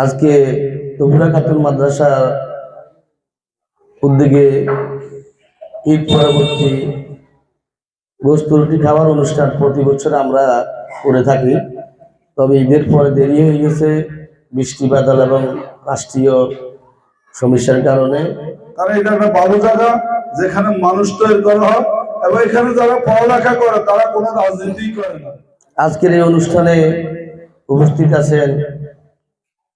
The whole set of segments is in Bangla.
আজকে তবুরা খাতুন মাদ্রাসার উদ্যোগে ঈদ পরবর্তী গোস্ত রুটি খাওয়ার অনুষ্ঠান প্রতি বছর আমরা করে থাকি। তবে ঈদের পরে দেরি হয়ে গেছে বৃষ্টি বাদল এবং রাষ্ট্রীয় সমস্যার কারণে। কারণ এটা একটা ভালো জায়গা যেখানে মানুষ তৈরি করা হয় এবং এখানে যারা পড়ালেখা করে তারা কোনো রাজনীতি করে না। আজকের এই অনুষ্ঠানে উপস্থিত আছেন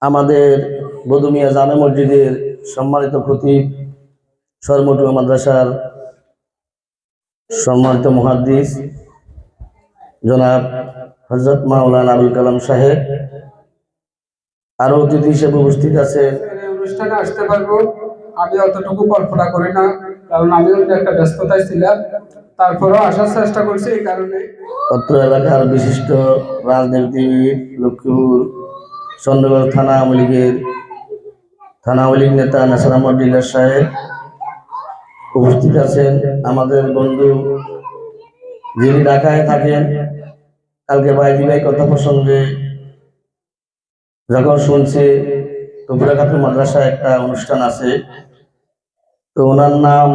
আমাদের বদুমিয়া জামে মসজিদের সম্মানিত খতিব সরমটুয়া মাদ্রাসার সম্মানিত মুহাদ্দিস জনাব হজরত মাওলানা আবুল কালাম সাহেব। আরও অতিথি হিসেবে উপস্থিত আছে অনুষ্ঠানে আসতে পারব। আমি অতটুকু কল্পনা করি না কারণ আমিও তো একটা ব্যস্ততায় ছিলাম। তারপরেও আসার চেষ্টা করছি এই কারণে। অত্র এলাকার বিশিষ্ট রাজনীতিবিদ লক্ষ্মীপুর চন্দ্রগড় থানা আওয়ামী লীগের থানা আওয়ামী লীগ নেতা নাসার আহমদ ডিলার সাহেব উপস্থিত আছেন। আমাদের বন্ধু যিনি ঢাকায় থাকেন, কালকে ভাইজি ভাই কথা প্রসঙ্গে যখন শুনছে তবুরাঘাটের মাদ্রাসায় একটা অনুষ্ঠান আছে। তো ওনার নাম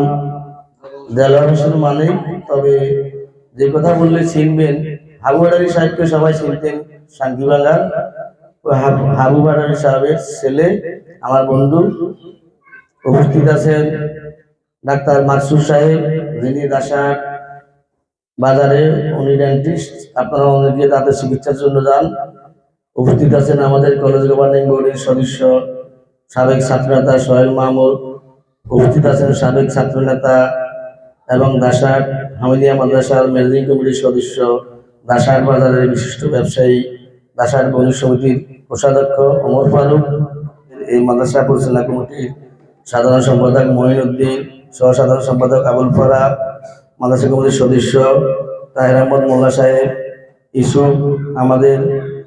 দেলোয়ার হোসেন মানিক, তবে যে কথা বললে চিনবেন হাবু বাডারি সাহেবকে সবাই চিনতেন শান্তিবাঙ্গার হাবু- বাডারি সাহেবের ছেলে, আমার বন্ধু উপস্থিত আছেন ডাক্তার মাকসুর সাহেব, যিনি দাসার বাজারে, উনি ডেন্টিস্ট আপনারা অনেকে তাদের চিকিৎসার জন্য যান। উপস্থিত আছেন আমাদের কলেজ গভর্নিং বোর্ডের সদস্য সাবেক ছাত্রনেতা সোহেল মাহমুদ, উপস্থিত আছেন সাবেক ছাত্রনেতা এবং দাসার হামিদিয়া মাদ্রাসার ম্যানেজিং কমিটির সদস্য দাসার বাজারের বিশিষ্ট ব্যবসায়ী দাসার বণিক সমিতির কোষাধ্যক্ষ ওমর ফারুক, এই মাদ্রাসা পরিচালনা কমিটির সাধারণ সম্পাদক মহিন উদ্দিন সহ সাধারণ সম্পাদক আবুল ফারা মাদ্রাসা কমিটির সদস্য তাহের আহমদ মোল্লা সাহেব ইসুফ আমাদের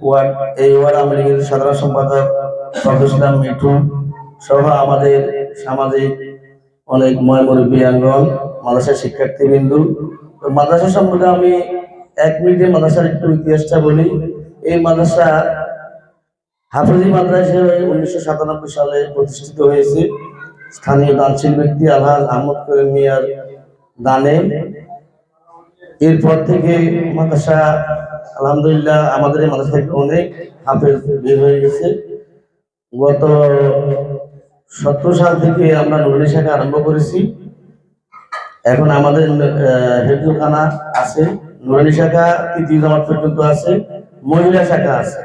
ওয়ার্ড, এই ওয়ার্ড আওয়ামী লীগের সাধারণ সম্পাদক ফখরুল ইসলাম মিঠু সহ আমাদের সামাজিক অনেক ময় মুরব্বী আঙ্গন, মাদ্রাসার শিক্ষার্থীবৃন্দু। তো মাদ্রাসা সম্পর্কে আমি এক মিনিটে মাদ্রাসার একটু ইতিহাসটা বলি। এই মাদ্রাসা হাফিজি মাদ্রাসা উনিশশো সাতানব্বই সালে প্রতিষ্ঠিত হয়েছে। স্থানীয় দানশীল ব্যক্তি আলহাজ আহমদ মিয়ার দানে। এরপর থেকে মাদ্রাসা, আলহামদুলিল্লাহ আমাদের এই মাদ্রাসা থেকে অনেক হাফেজ বের হয়ে গেছে। গত সতেরো সাল থেকে আমরা নুরানি শাখা আরম্ভ করেছি। এখন আমাদের হেফজুখানা আছে নুরানি শাখা তৃতীয় জামাত পর্যন্ত আছে, মহিলা শাখা আছে।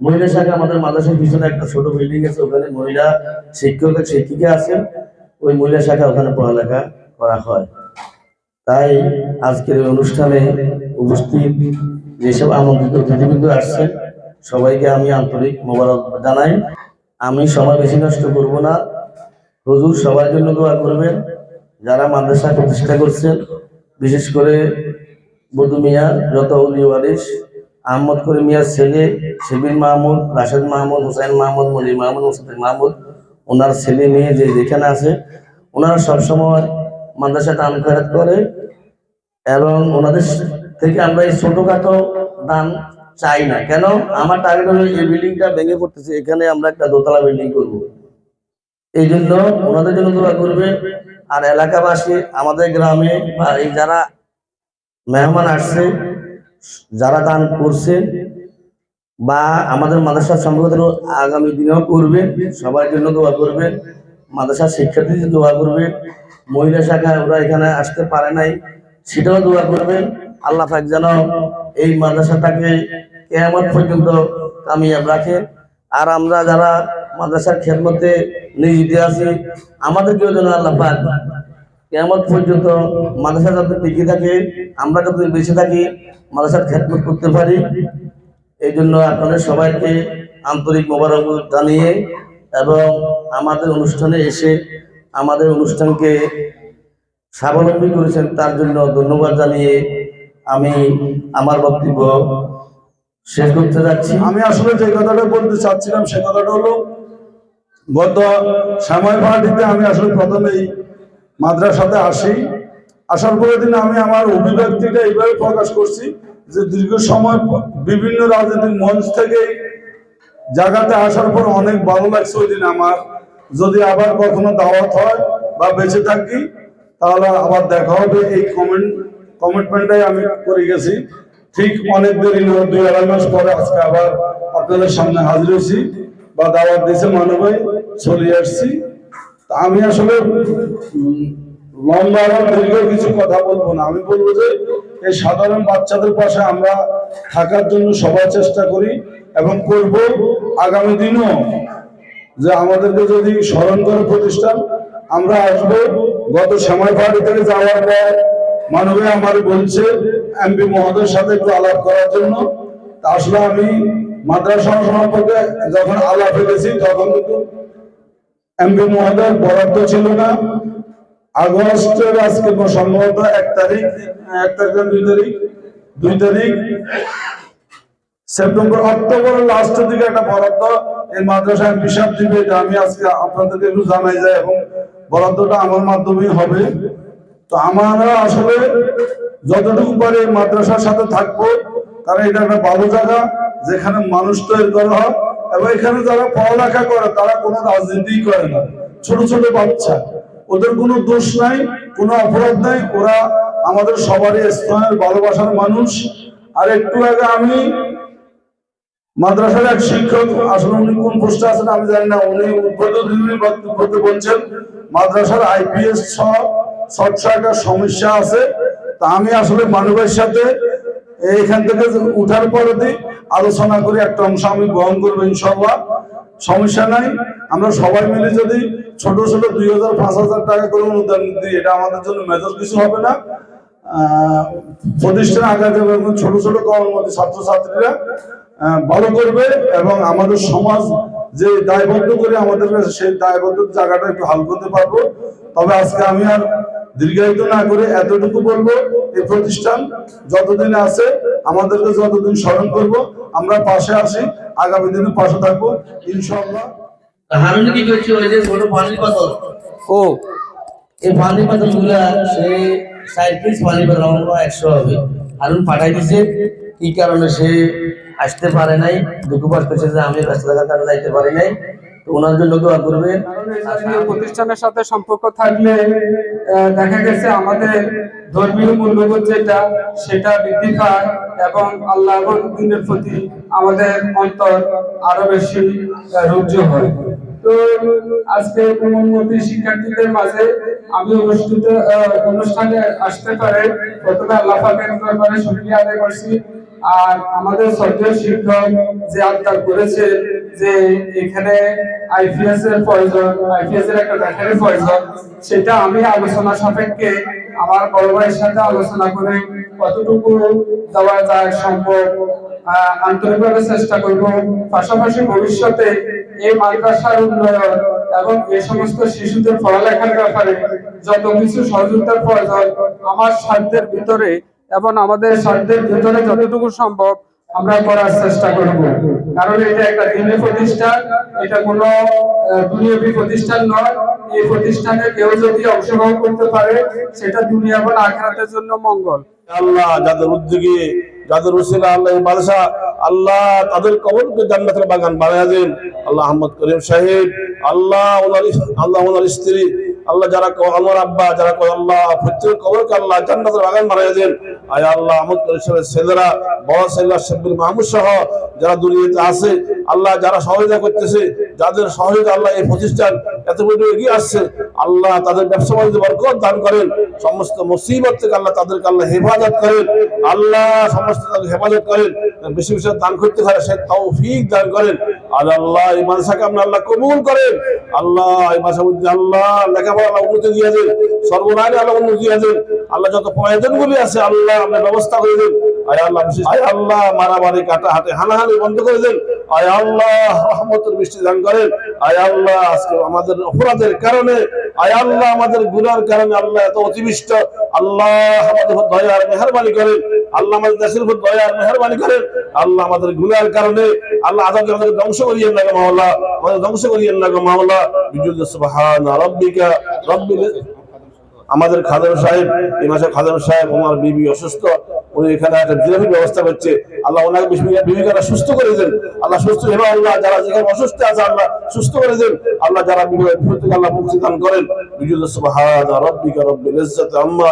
মহিলা শাখা আমাদের মাদ্রাসার পিছনে একটা ছোট বিল্ডিং আছে, ওখানে মহিলা শিক্ষক শিক্ষিকা আছে ওই মহিলা শাখা ওখানে পড়ালেখা করা হয়। তাই আজকের অনুষ্ঠানে উপস্থিত যেসব আমন্ত্রিত অতিথিবৃন্দ আসছেন, সবাইকে আমি আন্তরিক মোবারক জানাই। আমি সময় বেশি নষ্ট করব না। হুজুর সবার জন্য দোয়া করবেন। যারা মাদ্রাসা প্রতিষ্ঠা করছেন, বিশেষ করে বধু মিয়া যত উলি ওয়ারিস আহমদ করিম মিয়ার ছেলে শিবির মাহমুদ, রাশেদ মাহমুদ, হুসাইন মাহমুদ মলি মাহমুদ মুস্তাফিজ মাহমুদ, ওনার ছেলে মেয়ে যে যেখানে আছে, ওনারা সবসময় মাদ্রাসা দান খয়রাত করে এবং ওনাদের থেকে আমরা এই ছোটখাটো দান চাই না। কেন? আমার টার্গেট হলো এই বিল্ডিংটা ভেঙে পড়তেছে, এখানে আমরা একটা দোতলা বিল্ডিং করব। এই জন্য ওনাদের জন্য দোয়া করবে। আর এলাকাবাসী, আমাদের গ্রামে বা এই যারা মেহমান আসছে যারা দান করছে বা আমাদের মাদ্রাসা সংগঠন আগামী দিনেও করবে, সবার জন্য দোয়া করবে, মাদ্রাসার শিক্ষার্থীদের দোয়া করবে, মহিলা শাখা ওরা এখানে আসতে পারে নাই, সেটাও দোয়া করবেন আল্লাহ পাক যেন এই মাদ্রাসাটাকে কেয়ামত পর্যন্ত কামিয়াব রাখে। আর আমরা যারা মাদ্রাসার খেদমতে নিয়োজিত আছি, আমাদেরকেও যেন আল্লাহ পাক কেয়ামত পর্যন্ত মাদ্রাসা যাতে টিকে থাকে, আমরা যাতে বেঁচে থাকি মাদ্রাসার খেদমত করতে পারি। এই জন্য আপনাদের সবাইকে আন্তরিক মোবারক জানিয়ে এবং আমাদের অনুষ্ঠানে এসে আমাদের অনুষ্ঠানকে স্বাবলম্বী করেছেন, তার জন্য ধন্যবাদ জানিয়ে আমি আমার বক্তব্য শেষ করতে যাচ্ছি। আমি আসলে যে কথাটা বলতে চাচ্ছিলাম সে কথাটা হলো গত সময় পার্টিতে আমি আসলে প্রথমেই মাদ্রাসাতে আসি। আসার পরের দিন আমি আমার অভিব্যক্তিটা এইভাবে প্রকাশ করছি যে দীর্ঘ সময় বিভিন্ন রাজনৈতিক মঞ্চ থেকে জায়গাতে আসার পর অনেক ভালো লাগছে ওই দিন আমার। যদি আবার কখনো দাওয়াত হয় বা বেঁচে থাকি, তাহলে আবার দেখা হবে। এই কমেন্ট কমিটমেন্টটাই আমি করে গেছি। ঠিক অনেক দেরি দুই আড়াই মাস পরে আজকে আবার আপনাদের সামনে হাজির হয়েছি বা দাওয়াত দিয়েছে মানবে চলে আসছি। আমি আসলে লম্বা এবং দীর্ঘ কিছু কথা বলব না। আমি বলব যে, এই সাধারণ বাচ্চাদের পাশে আমরা থাকার জন্য সবাই চেষ্টা করি এবং করব আগামী দিনও। যে আমাদেরকে যদি স্মরণ করে প্রতিষ্ঠান, আমরা আসব। গত সময় পাহাড়ি থেকে যাওয়ার পর মানবে আমার বলছে, এমপি মহোদয়ের সাথে একটু আলাপ করার জন্য। আসলে আমি মাদ্রাসা সম্পর্কে যখন আলাপ ফেলেছি তখন কিন্তু এমপি মহোদয় বরাদ্দ ছিল না। আগস্টের আজকে সম্ভবত এক তারিখ এক তারিখ দুই তারিখ? দুই তারিখ? সেপ্টেম্বর, অক্টোবরের লাস্টের দিকে একটা বরাদ্দ। এই মাদ্রাসা এমপি দিবে, এটা আমি আজকে আপনাদেরকে একটু জানাই যায় এবং বরাদ্দটা আমার মাধ্যমেই হবে। তো আমরা আসলে যতটুকু পারে মাদ্রাসার সাথে থাকব, কারণ এটা একটা ভালো জায়গা, যেখানে মানুষ তৈরি করা হয় এবং এখানে যারা পড়ালেখা করে, তারা কোনো রাজনীতি করে না। ছোট ছোট বাচ্চা। ওদের কোনো দোষ নাই, কোনো অপরাধ নাই। ওরা আমাদের সবারই স্থানের ভালোবাসার মানুষ। আর একটু আগে আমি মাদ্রাসার এক শিক্ষক, আসলে উনি কোন পোস্টে আছেন আমি জানি না, উনি উদ্বোধনী বলছেন, মাদ্রাসার আইপিএস ছটশো একটা সমস্যা আছে। তা আমি আসলে মানবের সাথে এইখান থেকে উঠার পরে দিই আলোচনা করে একটা অংশ আমি গ্রহণ করব ইনশাল্লাহ। সমস্যা নাই, আমরা সবাই মিলে যদি ছোট ছোট দুই হাজার, পাঁচ হাজার টাকা করে অনুদান দিই। এটা আমাদের জন্য মেজর কিছু হবে না। প্রতিষ্ঠান আগাতে এবং ছোট ছোট কর্মী ছাত্রছাত্রীরা ভালো করবে এবং আমাদের সমাজ যে দায়বদ্ধ করে আমাদের সেই দায়বদ্ধ জায়গাটা একটু হাল করতে পারব। তবে আজকে আমি আর দীর্ঘায়িত না করে এতটুকু বলব, এই প্রতিষ্ঠান যতদিন আছে, আমাদেরকে যতদিন স্মরণ করব, আমরা পাশে আসি আগামী দিনে পাশে থাকব। ইনশাল্লাহ হারুন কি করছে ওই যে ছোট পানির পাথর। ও। এই পানি পাথরগুলা সে ষাট পিস পানি পাথর আমার একশো হবে। হারুন পাঠাই দিছে কি কারণে সে আসতে পারে নাই? দুঃখ পাঠ করছে যে আমি ব্যস্ত থাকার কারণে যাইতে পারি নাই। তো ওনার জন্য দোয়া করবেন। প্রতিষ্ঠানের সাথে সম্পর্ক থাকলে দেখা গেছে আমাদের ধর্মীয় মূল্যবোধ যেটা সেটা বৃদ্ধি পায় এবং আল্লাহ এবং দিনের প্রতি আমাদের অন্তর আরও বেশি রুদ্ধ হয়। আজকে শিক্ষার্থীদের মাঝে আমি অনুষ্ঠিত অনুষ্ঠানে আসতে পারে। প্রথমে আল্লাহ আদায় করছি। আর আমাদের শিক্ষক যে আবদার করেছে যে এখানে আইপিএস এর প্রয়োজন, আইপিএস এর একটা ব্যাটারি প্রয়োজন, সেটা আমি আলোচনা সাপেক্ষে আমার বড় ভাইয়ের সাথে আলোচনা করে কতটুকু দেওয়া যায় সম্ভব আন্তরিকভাবে চেষ্টা করব। পাশাপাশি ভবিষ্যতে এই মাদ্রাসার উন্নয়ন এবং সমস্ত শিশুদের পড়ালেখার ব্যাপারে যত কিছু সহযোগিতার প্রয়োজন, আমার সাধ্যের ভিতরে এবং আমাদের সাধ্যের ভিতরে যতটুকু সম্ভব আমরা করার চেষ্টা করব। কারণ এটা একটা দিনী প্রতিষ্ঠান, এটা কোনো দুনিয়াবী প্রতিষ্ঠান নয়। এই প্রতিষ্ঠানে কেউ যদি অংশগ্রহণ করতে পারে, সেটা দুনিয়া এবং জন্য মঙ্গল। আল্লাহ যাদের উদ্যোগে যাদের উসিলা আল্লাহ বাদশা আল্লাহ তাদের কবরকে জান্নাতের বাগান বানায় দেন। আল্লাহ আহমদ করিম সাহেব, আল্লাহ ওনার আল্লাহ ওনার স্ত্রী, আল্লাহ যারা আমার আব্বা যারা কয় আল্লাহ প্রত্যেক কবরকে আল্লাহ জান্নাতের বাগান বানায় দেন। আয় আল্লাহ আহমদ করিম সাহেবের ছেলেরা, বড় ছেলেরা শেখুল মাহমুদ সহ যারা দুনিয়াতে আছে, আল্লাহ যারা সহযোগিতা করতেছে, যাদের সহযোগিতা আল্লাহ এই প্রতিষ্ঠান এত বড় এগিয়ে আসছে আল্লাহ তাদের ব্যবসা বাণিজ্য বরকত দান করেন। সমস্ত মুসিবত থেকে আল্লাহ তাদেরকে আল্লাহ হেফাজত করেন। আল্লাহ সমস্ত তাদের হেফাজত করেন। বেশি বেশি দান করতে পারে, সে তৌফিক দান করেন। আর আল্লাহ এই মানুষকে আপনি আল্লাহ কবুল করেন। আল্লাহ মাসের মধ্যে আল্লাহ লেখাপড়া আল্লাহ উন্নতি দিয়ে দেন। সর্বনায় আল্লাহ উন্নতি দিয়ে দেন। আল্লাহ যত প্রয়োজনগুলি আছে, আল্লাহ আপনার ব্যবস্থা করে দেন। আল্লাহ হানাহানি বন্ধ করে দেন। আয় আল্লাহ, রহমতের বৃষ্টি দান করেন। আয় আল্লাহ, আজকে আমাদের অপরাধের কারণে, আয় আল্লাহ, আমাদের গুনার কারণে আল্লাহ এত অতিবিষ্ট। আল্লাহ আমাদের দয়ার মেহরবানি করেন। আল্লাহ আমাদের দেশের উপর দয়ার মেহরবানি করেন। আল্লাহ আমাদের কারণে, আল্লাহ আমাদের ধ্বংস করিয়েন না গো আমাদের ধ্বংস করিয়েন না গো বিজুল রাব্বিকা, রাব্বিল আমাদের সাহেব, এই মাসে খাদান সাহেব আমার বিবি অসুস্থ। উনি এখানে একটা ব্যবস্থা করছে। আল্লাহ ওনাকে সুস্থ করে দেন। আল্লাহ সুস্থ আল্লাহ যারা যেখানে অসুস্থ আছে, আল্লাহ সুস্থ করে দেন। আল্লাহ যারা আল্লাহ মুক্তি দান করেন। বিজুদ সুবহান আম্মা